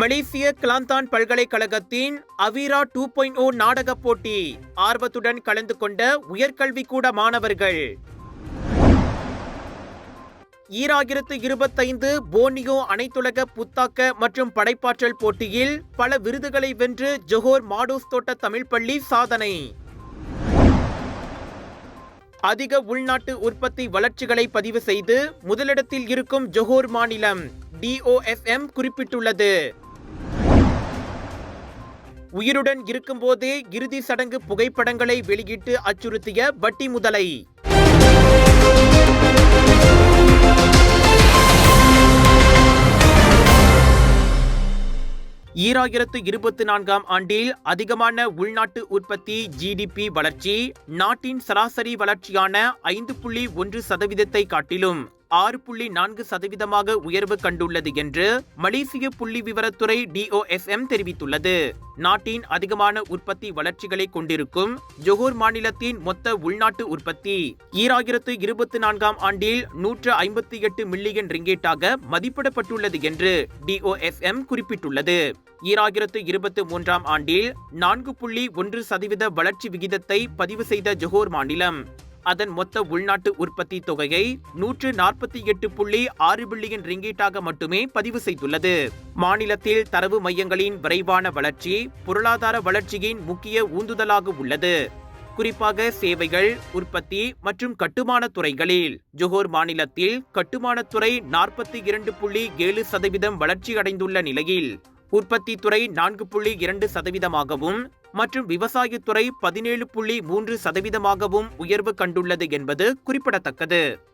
மலேசிய கிளாந்தான் பல்கலைக்கழகத்தின் அவிரா two point ஓ நாடகப் போட்டி ஆர்வத்துடன் கலந்து கொண்ட உயர்கல்விக்கூட மாணவர்கள். ஈராயிரத்து இருபத்தைந்து போனியோ அனைத்துலக புத்தாக்க மற்றும் படைப்பாற்றல் போட்டியில் பல விருதுகளை வென்று ஜொஹோர் மாடோஸ் தோட்ட தமிழ் பள்ளி சாதனை. அதிக உள்நாட்டு உற்பத்தி வளர்ச்சிகளை பதிவு செய்து முதலிடத்தில் இருக்கும் ஜொஹோர் மாநிலம் டிஓஎஃப்எம் குறிப்பிட்டுள்ளது. உயிருடன் இருக்கும்போதே இறுதி சடங்கு புகைப்படங்களை வெளியிட்டு அச்சுறுத்திய வட்டி முதலை. ஈராயிரத்து இருபத்தி நான்காம் ஆண்டில் அதிகமான உள்நாட்டு உற்பத்தி ஜிடிபி வளர்ச்சி நாட்டின் சராசரி வளர்ச்சியான ஐந்து புள்ளி ஒன்று சதவீதத்தை காட்டிலும் ஆறு புள்ளி நான்கு சதவீதமாக உயர்வு கண்டுள்ளது என்று மலேசிய புள்ளி விவரத்துறை டிஓஎஸ்எம் தெரிவித்துள்ளது. நாட்டின் அதிகமான உற்பத்தி வளர்ச்சிகளை கொண்டிருக்கும் ஜொஹோர் மாநிலத்தின் மொத்த உள்நாட்டு உற்பத்தி ஈராயிரத்து இருபத்தி நான்காம் ஆண்டில் நூற்று ஐம்பத்தி எட்டு மில்லியன் ரிங்கேட்டாக மதிப்பிடப்பட்டுள்ளது என்று டிஓஎஸ்எம் குறிப்பிட்டுள்ளது. ஈராயிரத்து இருபத்தி மூன்றாம் ஆண்டில் நான்கு புள்ளி ஒன்று சதவீத வளர்ச்சி விகிதத்தை பதிவு செய்த ஜொஹோர் மாநிலம். அதன் மொத்த உள்நாட்டு உற்பத்தி தொகையை நூற்று நாற்பத்தி எட்டு புள்ளி ஆறு பில்லியன் ரிங்கீட்டாக மட்டுமே பதிவு செய்துள்ளது. மாநிலத்தில் தரவு மையங்களின் விரைவான வளர்ச்சி பொருளாதார வளர்ச்சியின் முக்கிய ஊந்துதலாக உள்ளது. குறிப்பாக சேவைகள் உற்பத்தி மற்றும் கட்டுமான துறைகளில் ஜொஹோர் மாநிலத்தில் கட்டுமானத்துறை நாற்பத்தி இரண்டு புள்ளி ஏழு சதவீதம் வளர்ச்சியடைந்துள்ள நிலையில் உற்பத்தி துறை நான்கு புள்ளி இரண்டு சதவீதமாகவும் மற்றும் விவசாயத்துறை பதினேழு புள்ளி மூன்று சதவீதமாகவும் உயர்வு கண்டுள்ளது என்பது குறிப்பிடத்தக்கது.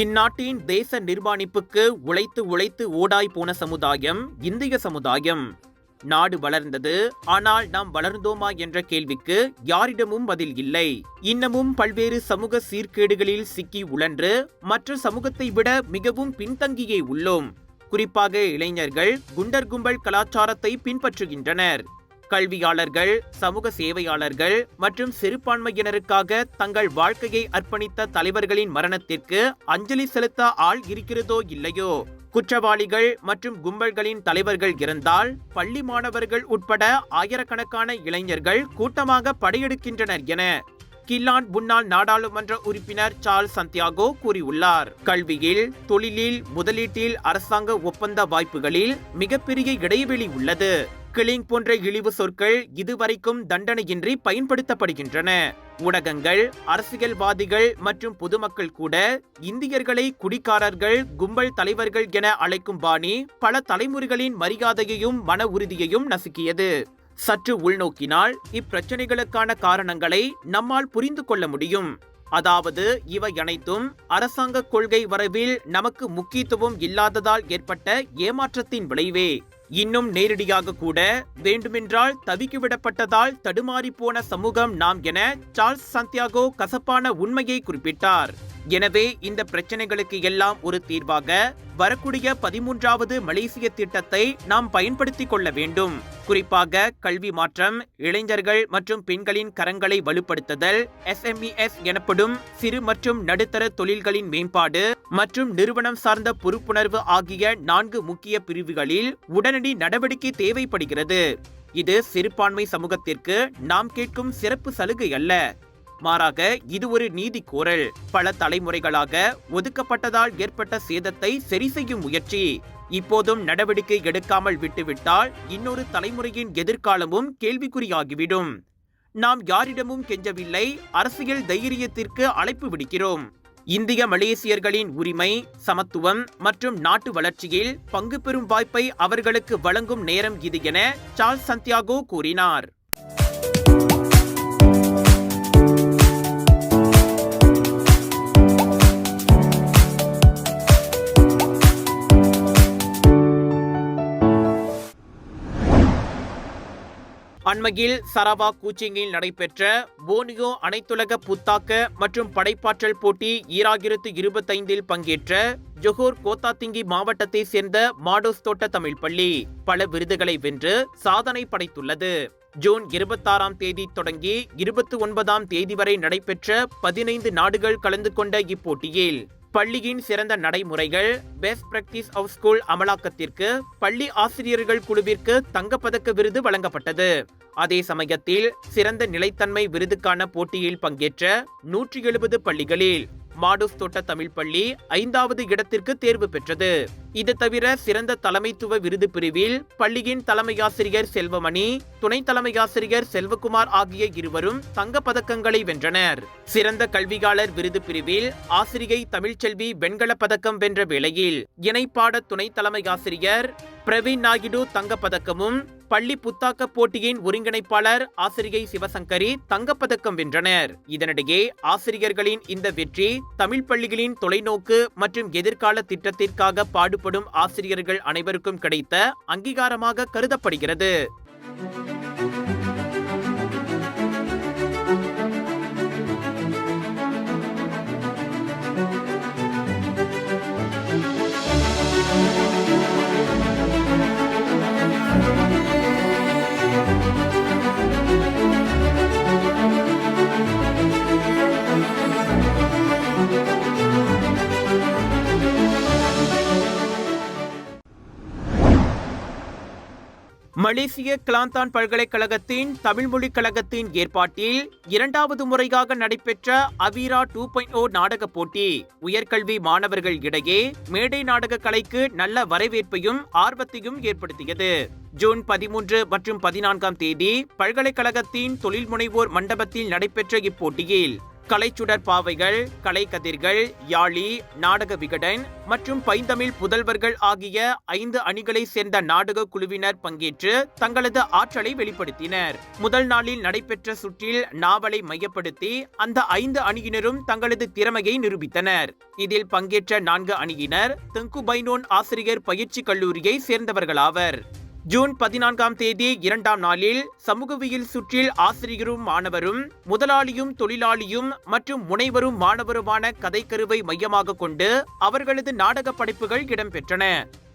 இந்நாட்டின் தேச நிர்மாணிப்புக்கு உழைத்து உழைத்து ஓடாய் போன சமுதாயம் இந்திய சமுதாயம். நாடு வளர்ந்தது ஆனால் நாம் வளர்ந்தோமா என்ற கேள்விக்கு யாரிடமும் பதில் இல்லை. இன்னமும் பல்வேறு சமூக சீர்கேடுகளில் சிக்கி உழன்று மற்ற சமூகத்தை விட மிகவும் பின்தங்கியே உள்ளோம். குறிப்பாக இளைஞர்கள் குண்டர் கும்பல் கலாச்சாரத்தை பின்பற்றுகின்றனர். கல்வியாளர்கள் சமூக சேவையாளர்கள் மற்றும் சிறுபான்மையினருக்காக தங்கள் வாழ்க்கையை அர்ப்பணித்த தலைவர்களின் மரணத்திற்கு அஞ்சலி செலுத்த ஆள் இருக்கிறதோ இல்லையோ? குற்றவாளிகள் மற்றும் கும்பல்களின் தலைவர்கள் இருந்தால் பள்ளி மாணவர்கள் உட்பட ஆயிரக்கணக்கான இளைஞர்கள் கூட்டமாக படையெடுக்கின்றனர் என கில்லான் முன்னாள் நாடாளுமன்ற உறுப்பினர் சார்ல்ஸ் சந்தியாகோ கூறியுள்ளார். கல்வியில் தொழிலில் முதலீட்டில் அரசாங்க ஒப்பந்த வாய்ப்புகளில் மிகப்பெரிய இடைவெளி உள்ளது. கிளிங் போன்ற இழிவு சொற்கள் இதுவரைக்கும் தண்டனையின்றி பயன்படுத்தப்படுகின்றன. ஊடகங்கள் அரசியல்வாதிகள் மற்றும் பொதுமக்கள் கூட இந்தியர்களை குடிக்காரர்கள் கும்பல் தலைவர்கள் என அழைக்கும் பாணி பல தலைமுறைகளின் மரியாதையையும் மன உறுதியையும் நசுக்கியது. சற்று உள்நோக்கினால் இப்பிரச்சனைகளுக்கான காரணங்களை நம்மால் புரிந்து கொள்ள முடியும். அதாவது இவை அனைத்தும் அரசாங்க கொள்கை வரவில் நமக்கு முக்கியத்துவம் இல்லாததால் ஏற்பட்ட ஏமாற்றத்தின் விளைவே. இன்னும் நேரடியாக கூட வேண்டுமென்றால் தவிக்கிவிடப்பட்டதால் தடுமாறி போன சமூகம் நாம் என சார்ல்ஸ் சந்தியாகோ கசப்பான உண்மையை குறிப்பிட்டார். எனவே இந்த பிரச்சனைகளுக்கு எல்லாம் ஒரு தீர்வாக வரக்கூடிய பதிமூன்றாவது மலேசிய திட்டத்தை நாம் பயன்படுத்திக் கொள்ள வேண்டும். குறிப்பாக கல்வி மாற்றம் இளைஞர்கள் மற்றும் பெண்களின் கரங்களை வலுப்படுத்துதல் எஸ்எம்இஎஸ் எனப்படும் சிறு மற்றும் நடுத்தர தொழில்களின் மேம்பாடு மற்றும் நிறுவனம் சார்ந்த பொறுப்புணர்வு ஆகிய நான்கு முக்கிய பிரிவுகளில் உடனடி நடவடிக்கை தேவைப்படுகிறது. இது சிறுபான்மை சமூகத்திற்கு நாம் கேட்கும் சிறப்பு சலுகை அல்ல. மாறாக இது ஒரு நீதி கோரல் பல தலைமுறைகளாக ஒதுக்கப்பட்டதால் ஏற்பட்ட சேதத்தை சரி செய்யும் முயற்சி. இப்போதும் நடவடிக்கை எடுக்காமல் விட்டுவிட்டால் இன்னொரு தலைமுறையின் எதிர்காலமும் கேள்விக்குறியாகிவிடும். நாம் யாரிடமும் கெஞ்சவில்லை. அரசியல் தைரியத்திற்கு அழைப்பு விடுக்கிறோம். இந்திய மலேசியர்களின் உரிமை சமத்துவம் மற்றும் நாட்டு வளர்ச்சியில் பங்கு பெறும் வாய்ப்பை அவர்களுக்கு வழங்கும் நேரம் இது என சார்ல்ஸ் சந்தியாகோ கூறினார். அண்மையில் சரவா கூச்சிங்கில் நடைபெற்ற போனியோ அனைத்துலக புத்தாக்க மற்றும் படைப்பாற்றல் போட்டி ஈராயிரத்து இருபத்தைந்தில் பங்கேற்ற ஜொஹூர் கோத்தாத்திங்கி மாவட்டத்தை சேர்ந்த மாடோஸ் தோட்ட தமிழ் பள்ளி பல விருதுகளை வென்று சாதனை படைத்துள்ளது. ஜூன் இருபத்தாறாம் தேதி தொடங்கி இருபத்தி ஒன்பதாம் தேதி வரை நடைபெற்ற பதினைந்து நாடுகள் கலந்து கொண்ட இப்போட்டியில் பள்ளியின் சிறந்த நடைமுறைகள் பெஸ்ட் பிராக்டிஸ் ஆஃப் ஸ்கூல் அமலாக்கத்திற்கு பள்ளி ஆசிரியர்கள் குழுவிற்கு தங்கப்பதக்க விருது வழங்கப்பட்டது. அதே சமயத்தில் சிறந்த நிலைத்தன்மை விருதுக்கான போட்டியில் பங்கேற்ற நூற்றி எழுபது பள்ளிகளில் மாடூஸ் தோட்ட தமிழ் பள்ளி ஐந்தாவது இடத்திற்கு தேர்வு பெற்றது. இது தவிர சிறந்த தலைமைத்துவ விருது பிரிவில் பள்ளியின் தலைமையாசிரியர் செல்வமணி துணை தலைமையாசிரியர் செல்வகுமார் ஆகிய இருவரும் தங்க பதக்கங்களை வென்றனர். சிறந்த கல்வியாளர் விருது பிரிவில் ஆசிரியை தமிழ்ச்செல்வி வெண்கல பதக்கம் வென்ற வேளையில் இணைப்பாட துணை தலைமையாசிரியர் பிரவீன் நாயுடு தங்க பதக்கமும் பள்ளி புத்தாக்க போட்டியின் ஒருங்கிணைப்பாளர் ஆசிரியை சிவசங்கரி தங்கப்பதக்கம் வென்றனர். இதனிடையே ஆசிரியர்களின் இந்த வெற்றி தமிழ் பள்ளிகளின் தொலைநோக்கு மற்றும் எதிர்கால திட்டத்திற்காக பாடுபடும் ஆசிரியர்கள் அனைவருக்கும் கிடைத்த அங்கீகாரமாக கருதப்படுகிறது. மலேசிய கிளாந்தான் பல்கலைக்கழகத்தின் தமிழ்மொழிக் கழகத்தின் ஏற்பாட்டில் இரண்டாவது முறையாக நடைபெற்ற அவீரா டூ பாயிண்ட் ஓ நாடக போட்டி. உயர்கல்வி மாணவர்கள் இடையே மேடை நாடக கலைக்கு நல்ல வரவேற்பையும் ஆர்வத்தையும் ஏற்படுத்தியது. ஜூன் பதிமூன்று மற்றும் பதினான்காம் தேதி பல்கலைக்கழகத்தின் தொழில் முனைவோர் மண்டபத்தில் நடைபெற்ற இப்போட்டியில் கலைச்சுடர் பாவைகள் கலைக்கதிர்கள் யாழி நாடக விகடன் மற்றும் பைந்தமிழ் புதல்வர்கள் ஆகிய ஐந்து அணிகளை சேர்ந்த நாடக குழுவினர் பங்கேற்று தங்களது ஆற்றலை வெளிப்படுத்தினர். முதல் நாளில் நடைபெற்ற சுற்றில் நாவலை மையப்படுத்தி அந்த ஐந்து அணியினரும் தங்களது திறமையை நிரூபித்தனர். இதில் பங்கேற்ற நான்கு அணியினர் தெங்குபைனோன் ஆசிரியர் பயிற்சி கல்லூரியை சேர்ந்தவர்களாவர். ஜூன் பதினான்காம் தேதி இரண்டாம் நாளில் சமூகவியல் சுற்றில் ஆசிரியரும் மாணவரும் முதலாளியும் தொழிலாளியும் மற்றும் முனைவரும் மாணவருமான கதைக்கருவை மையமாக கொண்டு அவர்களது நாடக படைப்புகள் இடம்பெற்றன.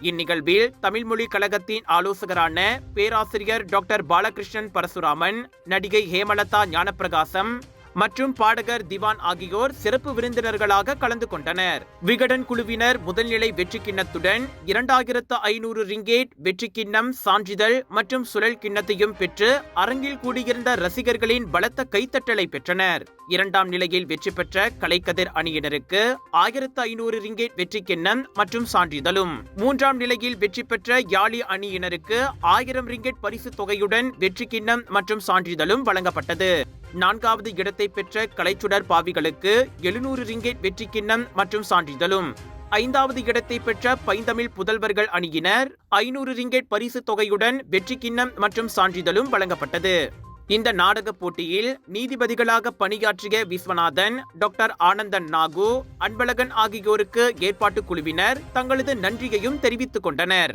இந்நிகழ்வில் தமிழ்மொழி கழகத்தின் ஆலோசகரான பேராசிரியர் டாக்டர் பாலகிருஷ்ணன் பரசுராமன் நடிகை ஹேமலதா ஞானப்பிரகாசம் மற்றும் பாடகர் திவான் ஆகியோர் சிறப்பு விருந்தினர்களாக கலந்து கொண்டனர். விகடன் குழுவினர் முதல்நிலை வெற்றி கிண்ணத்துடன் இரண்டாயிரத்து ஐநூறு ரிங்கேட் வெற்றி கிண்ணம் சான்றிதழ் மற்றும் சுழல் கிண்ணத்தையும் பெற்று அரங்கில் கூடியிருந்த ரசிகர்களின் பலத்த கைத்தட்டலை பெற்றனர். இரண்டாம் நிலையில் வெற்றி பெற்ற கலைக்கதிர் அணியினருக்கு ஆயிரத்து ஐநூறு ரிங்கேட் வெற்றி கிண்ணம் மற்றும் சான்றிதழும். மூன்றாம் நிலையில் வெற்றி பெற்ற யாழி அணியினருக்கு ஆயிரம் ரிங்கெட் பரிசு தொகையுடன் வெற்றி கிண்ணம் மற்றும் சான்றிதழும் வழங்கப்பட்டது. நான்காவது இடத்தை பெற்ற கலைச்சுடர் பாவிகளுக்கு எழுநூறு ரிங்கெட் வெற்றி கிண்ணம் மற்றும் சான்றிதழும். ஐந்தாவது இடத்தை பெற்ற பைந்தமிழ் புதல்வர்கள் அணியினர் ஐநூறு ரிங்கெட் பரிசு தொகையுடன் வெற்றி கிண்ணம் மற்றும் சான்றிதழும் வழங்கப்பட்டது. இந்த நாடக போட்டியில் நீதிபதிகளாக பணியாற்றிய விஸ்வநாதன் டாக்டர் ஆனந்தன் நாகு அன்பழகன் ஆகியோருக்கு ஏற்பாட்டு குழுவினர் தங்களது நன்றியையும் தெரிவித்துக் கொண்டனர்.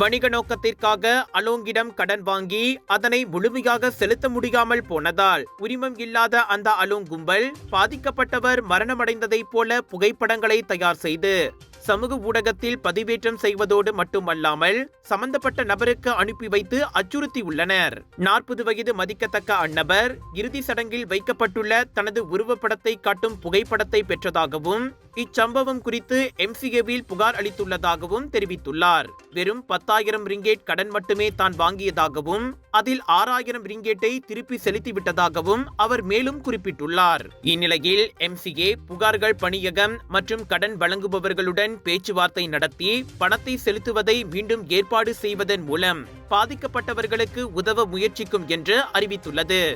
வணிக நோக்கத்திற்காக அலோங்கிடம் கடன் வாங்கி அதனை முழுமையாக செலுத்த முடியாமல் போனதால் உரிமம் இல்லாத அந்த அலோங் கும்பல் பாதிக்கப்பட்டவர் மரணமடைந்ததைப் போல புகைப்படங்களை தயார் செய்து சமூக ஊடகத்தில் பதிவேற்றம் செய்வதோடு மட்டுமல்லாமல் சம்பந்தப்பட்ட நபருக்கு அனுப்பி வைத்து அச்சுறுத்தியுள்ளனர் நாற்பது வயது மதிக்கத்தக்க அந்நபர் இறுதி சடங்கில் வைக்கப்பட்டுள்ள தனது உருவப்படத்தை காட்டும் புகைப்படத்தை பெற்றதாகவும் இச்சம்பவம் குறித்து எம்சிஏவில் புகார் அளித்துள்ளதாகவும் தெரிவித்துள்ளார். வெறும் பத்தாயிரம் ரிங்கேட் கடன் மட்டுமே தான் வாங்கியதாகவும் அதில் ஆறாயிரம் ரிங்கேட்டை திருப்பி செலுத்திவிட்டதாகவும் அவர் மேலும் குறிப்பிட்டுள்ளார். இந்நிலையில் எம்சிஏ புகார்கள் பணியகம் மற்றும் கடன் வழங்குபவர்களுடன் பேச்சுவார்த்தை நடத்தி பணத்தை செலுத்துவதை மீண்டும் ஏற்பாடு செய்வதன் மூலம் பாதிக்கப்பட்டவர்களுக்கு உதவ முயற்சிக்கும் என்று அறிவித்துள்ளது.